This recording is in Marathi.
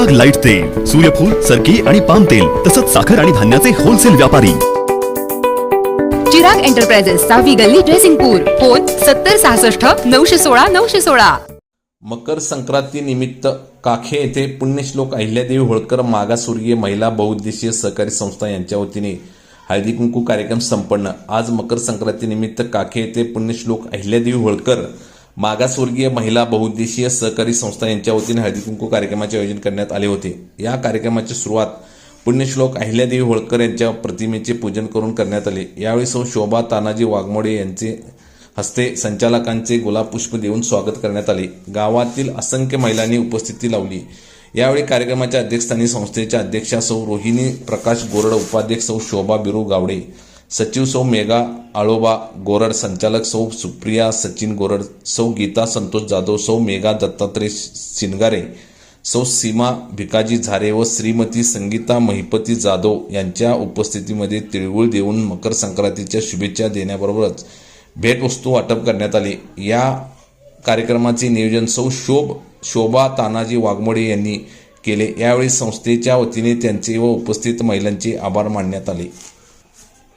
सुपर लाइट तेल सूर्यफूल सरकी आणि पाम तेल तसंच साखर आणि धान्याचे होलसेल व्यापारी. चिराग एंटरप्राइजेस सहावी गल्ली ड्रेसिंगपूर फोन सत्तर सहासष्ट नऊशे सोळा नऊशे सोळा. मकर संक्रांतीनिमित्त काखे येथे पुण्यश्लोक अहिल्यादेवी होळकर मागासवर्गीय महिला बहुउद्देशीय सहकारी संस्था यांच्या वतीने हळदी कुंकू कार्यक्रम संपन्न. आज मकर संक्रांतीनिमित्त काखे येथे पुण्यश्लोक अहिल्यादेवी होळकर मागासवर्गीय महिला बहुउद्देशीय सहकारी संस्था यांच्या वतीने हळदी कुंकू कार्यक्रमाचे आयोजन करण्यात आले होते. या कार्यक्रमाची सुरुवात पुण्यश्लोक अहिल्यादेवी होळकर यांच्या प्रतिमेचे पूजन करून करण्यात आले. यावेळी सौ शोभा तानाजी वाघमोडे यांचे हस्ते संचालकांचे गुलाब पुष्प देऊन स्वागत करण्यात आले. गावातील असंख्य महिलांनी उपस्थिती लावली. यावेळी कार्यक्रमाच्या अध्यक्षस्थानी संस्थेच्या अध्यक्षा सौ रोहिणी प्रकाश गोरड उपाध्यक्ष सौ शोभा बिरू गावडे सचिव सौ मेघा आळोबा गोरड संचालक सौ सुप्रिया सचिन गोरड सौ गीता संतोष जाधव सौ मेघा दत्तात्रय शिनगारे सौ सीमा भिकाजी झारे व श्रीमती संगीता महिपती जाधव यांच्या उपस्थितीमध्ये तिळगुळ देऊन मकर संक्रांतीच्या शुभेच्छा देण्याबरोबरच भेटवस्तू वाटप करण्यात आली. या कार्यक्रमाचे नियोजन सौ शोभ शोभा तानाजी वाघमोडे यांनी केले. यावेळी संस्थेच्या वतीने त्यांचे व उपस्थित महिलांचे आभार मानण्यात आले.